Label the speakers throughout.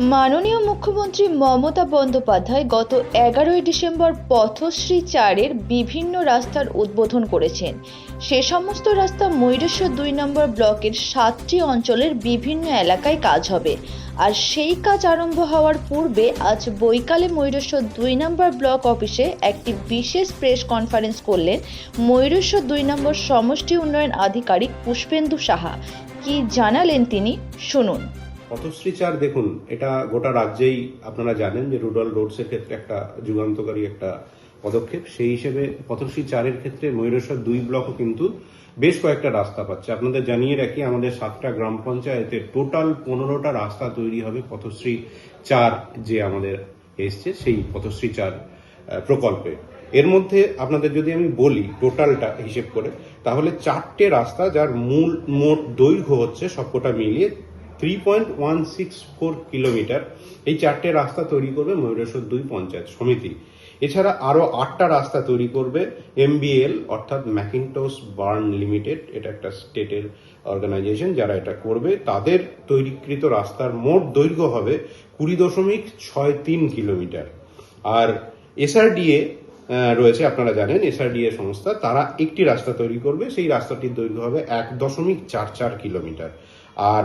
Speaker 1: মাননীয় মুখ্যমন্ত্রী মমতা বন্দ্যোপাধ্যায় গত এগারোই ডিসেম্বর পথশ্রী চারের বিভিন্ন রাস্তার উদ্বোধন করেছেন। সে সমস্ত রাস্তা ময়ূরেশ্বর দুই নম্বর ব্লকের সাতটি অঞ্চলের বিভিন্ন এলাকায় কাজ হবে। আর সেই কাজ আরম্ভ হওয়ার পূর্বে আজ বৈকালে ময়ূরেশ্বর দুই নম্বর ব্লক অফিসে একটি বিশেষ প্রেস কনফারেন্স করলেন ময়ূরেশ্বর দুই নম্বর সমষ্টি উন্নয়ন আধিকারিক পুষ্পেন্দু সাহা। কি জানালেন তিনি? শুনুন।
Speaker 2: পথশ্রী চার দেখুন, এটা গোটা রাজ্যেই আপনারা জানেন যে রুরাল রোডসের ক্ষেত্রে একটা যুগান্তকারী একটা পদক্ষেপ। সেই হিসেবে পথশ্রী চারের ক্ষেত্রে ময়ূরেশ্বর দুই ব্লকও কিন্তু বেশ কয়েকটা রাস্তা পাচ্ছে। আপনাদের জানিয়ে রাখি, আমাদের সাতটা গ্রাম পঞ্চায়েতে টোটাল পনেরোটা রাস্তা তৈরি হবে পথশ্রী চার যে আমাদের এসছে, সেই পথশ্রী চার প্রকল্পে। এর মধ্যে আপনাদের যদি আমি বলি টোটালটা হিসেব করে, তাহলে চারটে রাস্তা যার মূল মোট দৈর্ঘ্য হচ্ছে সবকটা মিলিয়ে three point one six four kilometre এই চারটে রাস্তা তৈরি করবে ময়ূরেশ্বর দুই পঞ্চায়েত সমিতি। এছাড়া আরও আটটা রাস্তা তৈরি করবে এমবিএল অর্থাৎ ম্যাকিনটস বার্ন লিমিটেড এটা একটা স্টেটের অর্গানাইজেশন যারা এটা করবে। তাদের তৈরিকৃত রাস্তার মোট দৈর্ঘ্য হবে কুড়ি দশমিক ছয় তিন কিলোমিটার। আর এসআরডিএ রয়েছে, আপনারা জানেন এসআরডিএ সংস্থা, তারা একটি রাস্তা তৈরি করবে। সেই রাস্তাটির দৈর্ঘ্য হবে এক দশমিক চার চার কিলোমিটার। আর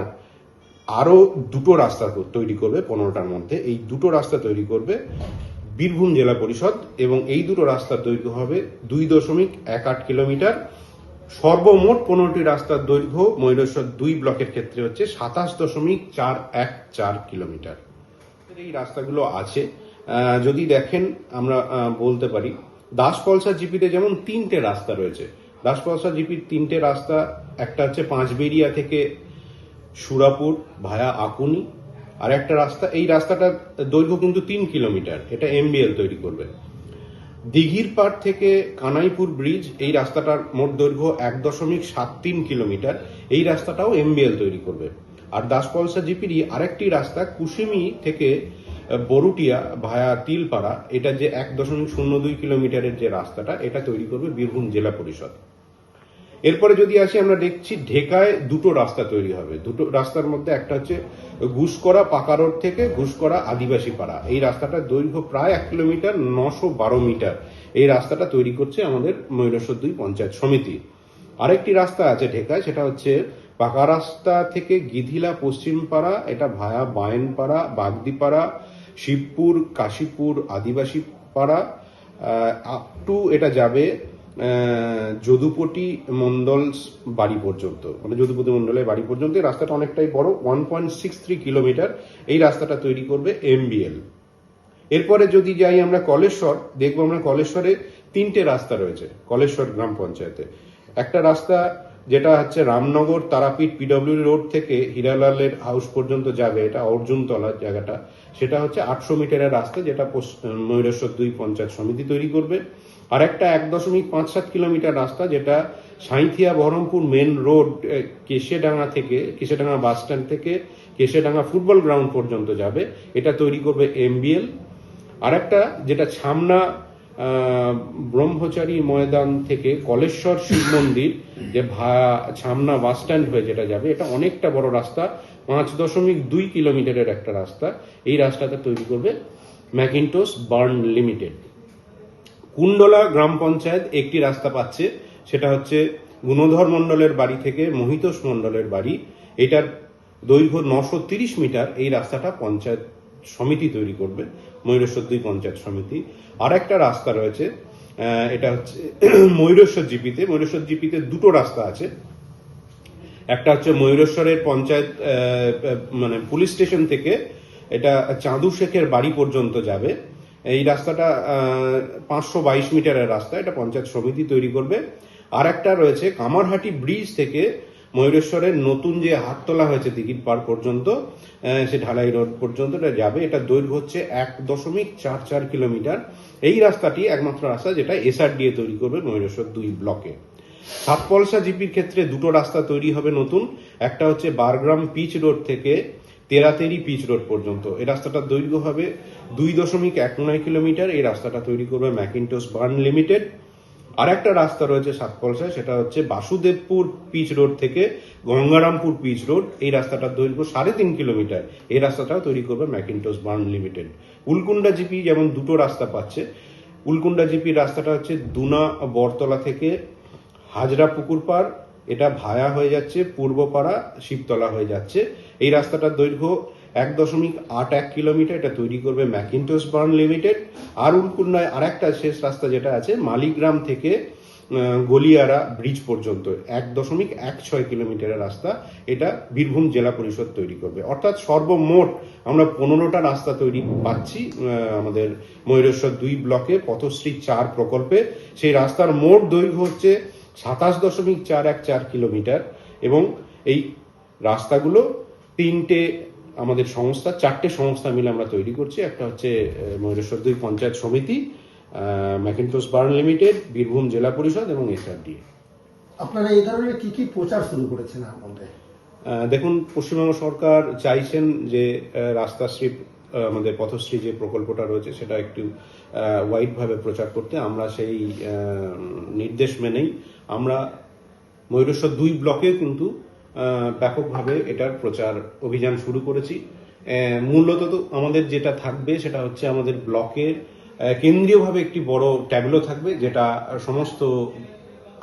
Speaker 2: আরও দুটো রাস্তা তৈরি করবে পনেরোটার মধ্যে। এই দুটো রাস্তা তৈরি করবে বীরভূম জেলা পরিষদ এবং এই দুটো রাস্তার দৈর্ঘ্য হবে দুই দশমিক এক আট কিলোমিটার। সর্বমোট পনেরোটি রাস্তার দৈর্ঘ্য ময়ূরেশ্বর দুই ব্লকের ক্ষেত্রে হচ্ছে সাতাশ দশমিক চার এক চার কিলোমিটার। এই রাস্তাগুলো আছে। যদি দেখেন, আমরা বলতে পারি দাসপলসা জিপিতে যেমন তিনটে রাস্তা রয়েছে। দাসপলসা জিপির তিনটে রাস্তা, একটা হচ্ছে পাঁচবেরিয়া থেকে সুরাপুর ভায়া আকুনি। আর একটা রাস্তা, এই রাস্তাটা দৈর্ঘ্য কিন্তু তিন কিলোমিটার। এটা এমবিএল তৈরি করবে। দিঘির পাড় থেকে কানাইপুর ব্রিজ, এই রাস্তাটার মোট দৈর্ঘ্য এক দশমিক সাত তিন কিলোমিটার। এই রাস্তাটাও এমবিএল তৈরি করবে। আর দাসপলসা জিপিরই আরেকটি রাস্তা কুসুমি থেকে বরুটিয়া ভায়া তিলপাড়া। এটা যে এক দশমিক শূন্য দুই কিলোমিটারের যে রাস্তাটা, এটা তৈরি করবে বীরভূম জেলা পরিষদ। এরপরে যদি আসি, আমরা দেখছি ঢেকায় দুটো রাস্তা তৈরি হবে। দুটো রাস্তার মধ্যে একটা হচ্ছে ঘুষকরা পাকা রোড থেকে ঘুষকরা আদিবাসী পাড়া। এই রাস্তাটার দৈর্ঘ্য প্রায় এক কিলোমিটার, নশো বারো মিটার। এই রাস্তাটা তৈরি করছে আমাদের ময়ূরেশ্বর দুই পঞ্চায়েত সমিতি। আরেকটি রাস্তা আছে ঢেকায়, সেটা হচ্ছে পাকা রাস্তা থেকে গিধিলা পশ্চিমপাড়া এটা ভায়া বায়নপাড়া বাগদিপাড়া শিবপুর, কাশীপুর আদিবাসী পাড়া আপ টু এটা যাবে আহ, যদুপটি মন্ডল বাড়ি পর্যন্ত মানে যদুপতি মন্ডলের বাড়ি পর্যন্ত এই রাস্তাটা অনেকটাই বড় one point six three kilometre এই রাস্তাটা তৈরি করবে এমবিএল এরপরে যদি যাই আমরা কলেশ্বর দেখব আমরা কলেশ্বরে তিনটে রাস্তা রয়েছে কলেশ্বর গ্রাম পঞ্চায়েতে। একটা রাস্তা যেটা হচ্ছে রামনগর তারাপীঠ পিডব্লিউ রোড থেকে হীরালালের হাউস পর্যন্ত যাবে এটা অর্জুনতলা জায়গাটা। সেটা হচ্ছে আটশো মিটারের রাস্তা যেটা ময়ূরেশ্বর দুই পঞ্চায়েত সমিতি তৈরি করবে। আর একটা এক দশমিক পাঁচ সাত কিলোমিটার রাস্তা যেটা সাঁইথিয়া বহরমপুর মেন রোড কেশেডাঙ্গা থেকে কেশেডাঙ্গা বাস স্ট্যান্ড থেকে কেশেডাঙ্গা ফুটবল গ্রাউন্ড পর্যন্ত যাবে। এটা তৈরি করবে এমবিএল আর একটা যেটা ছামনা ব্রহ্মচারী ময়দান থেকে কলেশ্বর শিব মন্দির, যে ছামনা বাস স্ট্যান্ড হয়ে যেটা যাবে, এটা অনেকটা বড় রাস্তা, পাঁচ দশমিক দুই কিলোমিটারের একটা রাস্তা। এই রাস্তাটা তৈরি করবে ম্যাকিনটোস বার্ন লিমিটেড কুণ্ডলা গ্রাম পঞ্চায়েত একটি রাস্তা পাচ্ছে। সেটা হচ্ছে গুণধর মণ্ডলের বাড়ি থেকে মহিতোষ মণ্ডলের বাড়ি। এটার দৈর্ঘ্য নশো তিরিশ মিটার। এই রাস্তাটা পঞ্চায়েত সমিতি তৈরি করবে, ময়ূরেশ্বর দুই পঞ্চায়েত সমিতি। আর একটা রাস্তা রয়েছে এটা হচ্ছে ময়ূরেশ্বর জিপিতে। ময়ূরেশ্বর জিপিতে দুটো রাস্তা আছে। একটা হচ্ছে ময়ূরেশ্বরের পঞ্চায়েত মানে পুলিশ স্টেশন থেকে এটা চাঁদু শেখের বাড়ি পর্যন্ত যাবে। এই রাস্তাটা পাঁচশো বাইশ মিটারের রাস্তা, এটা পঞ্চায়েত সমিতি তৈরি করবে। আর একটা রয়েছে কামারহাটি ব্রিজ থেকে ময়ূরেশ্বরের নতুন যে হাত তোলা হয়েছে টিকিট পার পর্যন্ত সে ঢালাই রোড পর্যন্ত এটা যাবে। এটা দৈর্ঘ্য হচ্ছে এক দশমিক চার চার কিলোমিটার। এই রাস্তাটি একমাত্র রাস্তা যেটা এসআরডিএ তৈরি করবে ময়ূরেশ্বর দুই ব্লকে। সাতপলসা জিপির ক্ষেত্রে দুটো রাস্তা তৈরি হবে নতুন। একটা হচ্ছে বারগ্রাম পিচ রোড থেকে তেরাতেরি পিচ রোড পর্যন্ত। এই রাস্তাটার দৈর্ঘ্য হবে দুই দশমিক এক নয় কিলোমিটার। এই রাস্তাটা তৈরি করবে ম্যাকিনটোস বার্ন লিমিটেড। আর একটা রাস্তা রয়েছে সাতকলসায়, সেটা হচ্ছে বাসুদেবপুর পিচ রোড থেকে গঙ্গারামপুর পিচ রোড। এই রাস্তাটার দৈর্ঘ্য সাড়ে তিন কিলোমিটার। এই রাস্তাটাও তৈরি করবে Mackintosh Burn limited. Ulkunda GP যেমন দুটো রাস্তা পাচ্ছে। উলকুন্ডা জিপির রাস্তাটা হচ্ছে দুনা বরতলা থেকে হাজরা পুকুর পার। এটা ভায়া হয়ে যাচ্ছে, পূর্বপাড়া শিবতলা হয়ে যাচ্ছে। এই রাস্তাটার দৈর্ঘ্য এক দশমিক আট এক কিলোমিটার, এটা তৈরি করবে ম্যাকিনটোস বার্ন লিমিটেড। আর উলকুন্নায় আর একটা শেষ রাস্তা যেটা আছে, মালিগ্রাম থেকে গলিয়ারা ব্রিজ পর্যন্ত, এক দশমিক এক ছয় কিলোমিটারের রাস্তা। এটা বীরভূম জেলা পরিষদ তৈরি করবে। অর্থাৎ সর্বমোট আমরা পনেরোটা রাস্তা তৈরি পাচ্ছি আমাদের ময়ূরেশ্বর দুই ব্লকে, পথশ্রী চার প্রকল্পে। সেই রাস্তার মোট দৈর্ঘ্য হচ্ছে সাতাশ দশমিক চার এক চার কিলোমিটার এবং এই রাস্তাগুলো তিনটে আমাদের সংস্থা চারটে সংস্থা মিলে আমরা তৈরি করছি। একটা হচ্ছে ময়ূরেশ্বর দুই পঞ্চায়েত সমিতি ম্যাকিনটোস বার্ন লিমিটেড বীরভূম জেলা পরিষদ এবং এসআরডি
Speaker 3: আপনারা এই ধরনের কি কি প্রচার শুরু করেছেন আপনাদের
Speaker 2: দেখুন পশ্চিমবঙ্গ সরকার চাইছেন যে রাস্তাশ্রী আমাদের পথশ্রী যে প্রকল্পটা রয়েছে সেটা একটু ওয়াইডভাবে প্রচার করতে আমরা সেই নির্দেশ মেনেই আমরা ময়ূরেশ্বর দুই ব্লকে কিন্তু ব্যাপকভাবে এটার প্রচার অভিযান শুরু করেছি। মূলত তো আমাদের যেটা থাকবে সেটা হচ্ছে আমাদের ব্লকের কেন্দ্রীয়ভাবে একটি বড় ট্যাবলো থাকবে, যেটা সমস্ত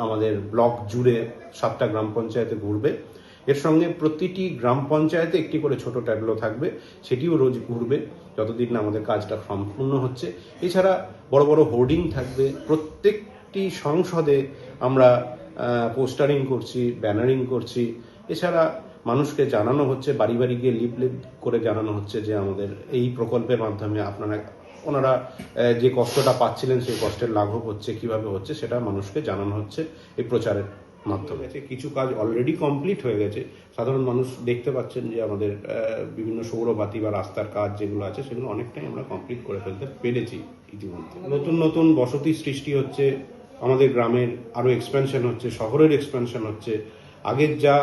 Speaker 2: আমাদের ব্লক জুড়ে সাতটা গ্রাম পঞ্চায়েতে ঘুরবে। এর সঙ্গে প্রতিটি গ্রাম পঞ্চায়েতে একটি করে ছোট ট্যাবলো থাকবে, সেটিও রোজ ঘুরবে, যতদিন না আমাদের কাজটা সম্পূর্ণ হচ্ছে। এছাড়া বড় বড় হোর্ডিং থাকবে, প্রত্যেকটি সংসদে আমরা পোস্টারিং করছি, ব্যানারিং করছি এছাড়া মানুষকে জানানো হচ্ছে, বাড়ি বাড়ি গিয়ে লিফলেট করে জানানো হচ্ছে যে আমাদের এই প্রকল্পের মাধ্যমে আপনারা, ওনারা যে কষ্টটা পাচ্ছিলেন সেই কষ্টের লাঘব হচ্ছে, কীভাবে হচ্ছে সেটা মানুষকে জানানো হচ্ছে এই প্রচারের মাধ্যমে। কিছু কাজ অলরেডি কমপ্লিট হয়ে গেছে। সাধারণ মানুষ দেখতে পাচ্ছেন যে আমাদের বিভিন্ন সৌরবাতি বা রাস্তার কাজ যেগুলো আছে, সেগুলো অনেকটাই আমরা কমপ্লিট করে ফেলতে পেরেছি ইতিমধ্যে। নতুন নতুন বসতি সৃষ্টি হচ্ছে, আমাদের গ্রামের আরও এক্সপেনশন হচ্ছে, শহরের এক্সপেনশন হচ্ছে। আগের যা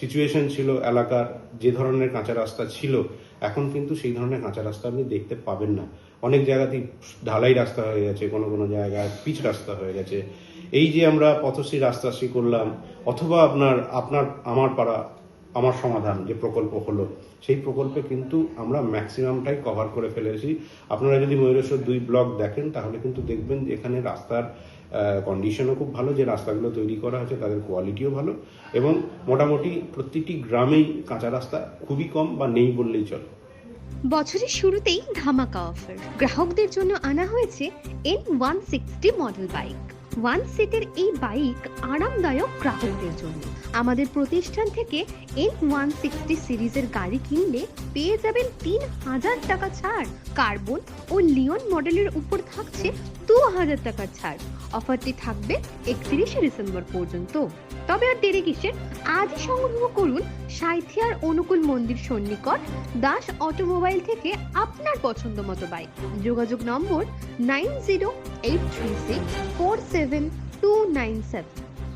Speaker 2: সিচুয়েশন ছিল, এলাকার যে ধরনের কাঁচা রাস্তা ছিল, এখন কিন্তু সেই ধরনের কাঁচা রাস্তা আপনি দেখতে পাবেন না। অনেক জায়গাতেই ঢালাই রাস্তা হয়ে গেছে, কোনো কোনো জায়গায় পিচ রাস্তা হয়ে গেছে। এই যে আমরা পথশ্রী রাস্তাশ্রী করলাম, অথবা আপনার আপনার, আমার পাড়া আমার সমাধান, যে প্রকল্প হলো। সেই প্রকল্পে কিন্তু আমরা ম্যাক্সিমামটাই কভার করে ফেলেছি। আপনারা যদি ময়ূরেশ্বর দুই ব্লক দেখেন, তাহলে কিন্তু দেখবেন যে এখানে রাস্তার কন্ডিশনও খুব ভালো, যে রাস্তাগুলো তৈরি করা হয়েছে তাদের কোয়ালিটিও ভালো এবং মোটামুটি প্রতিটি গ্রামেই কাঁচা রাস্তা খুবই কম বা নেই বললেই চলে।
Speaker 4: বছরের শুরুতেই ধামাকা অফার গ্রাহকদের জন্য আনা হয়েছে N one sixty model bike one সিটের এই বাইক আরামদায়ক গ্রাহকদের জন্য। আমাদের প্রতিষ্ঠান থেকে এন ওয়ান সিক্সটি সিরিজের গাড়ি কিনলে পেয়ে যাবেন তিন হাজার টাকা ছাড়। কার্বন ও লিওন মডেলের উপর থাকছে দু হাজার টাকার ছাড়। অফারটি থাকবে একত্রিশে ডিসেম্বর পর্যন্ত। তবে আর দেরি কিসের? আজই সংগ্রহ করুন সাইথিয়ার অনুকূল মন্দির সন্নিকট দাস অটোমোবাইল থেকে আপনার পছন্দ মতো বাইক যোগাযোগ number nine zero eight three six four seven two nine seven.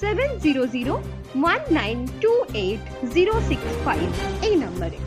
Speaker 4: seven zero zero one nine two eight zero six five এই নম্বরে